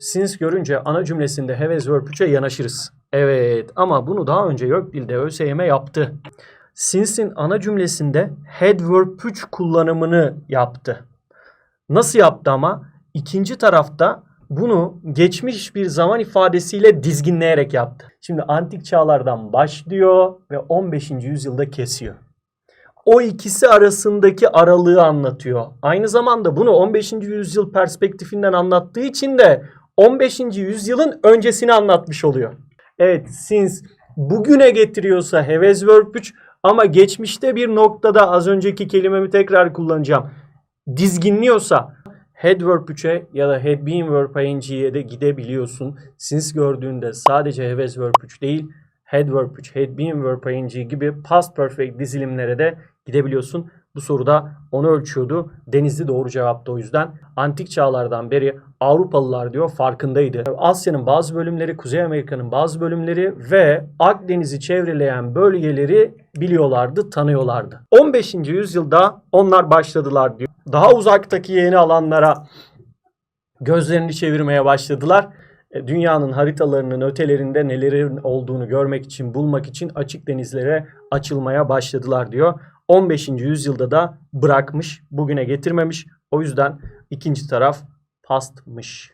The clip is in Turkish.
since görünce ana cümlesinde have as verb 3'e yanaşırız. Evet ama bunu daha önce yok dilde ÖSYM yaptı. Since'in ana cümlesinde had verb 3 kullanımını yaptı. Nasıl yaptı ama? İkinci tarafta bunu geçmiş bir zaman ifadesiyle dizginleyerek yaptı. Şimdi antik çağlardan başlıyor ve 15. yüzyılda kesiyor. O ikisi arasındaki aralığı anlatıyor. Aynı zamanda bunu 15. yüzyıl perspektifinden anlattığı için de 15. yüzyılın öncesini anlatmış oluyor. Evet, since bugüne getiriyorsa heves verb 3 ama geçmişte bir noktada az önceki kelimemi tekrar kullanacağım. Dizginliyorsa had verb 3'e ya da had been verb ing'ye de gidebiliyorsun. Since gördüğünde sadece heves verb 3 değil, had verb 3, had been verb ing gibi past perfect dizilimlere de gidebiliyorsun. Bu soruda onu ölçüyordu. Denizli doğru cevaptı o yüzden. Antik çağlardan beri Avrupalılar diyor farkındaydı. Asya'nın bazı bölümleri, Kuzey Amerika'nın bazı bölümleri ve Akdeniz'i çevreleyen bölgeleri biliyorlardı, tanıyorlardı. 15. yüzyılda onlar başladılar diyor. Daha uzaktaki yeni alanlara gözlerini çevirmeye başladılar. E, Dünyanın haritalarının ötelerinde nelerin olduğunu görmek için, bulmak için açık denizlere açılmaya başladılar diyor. 15. yüzyılda da bırakmış, bugüne getirmemiş. O yüzden ikinci taraf pastmış.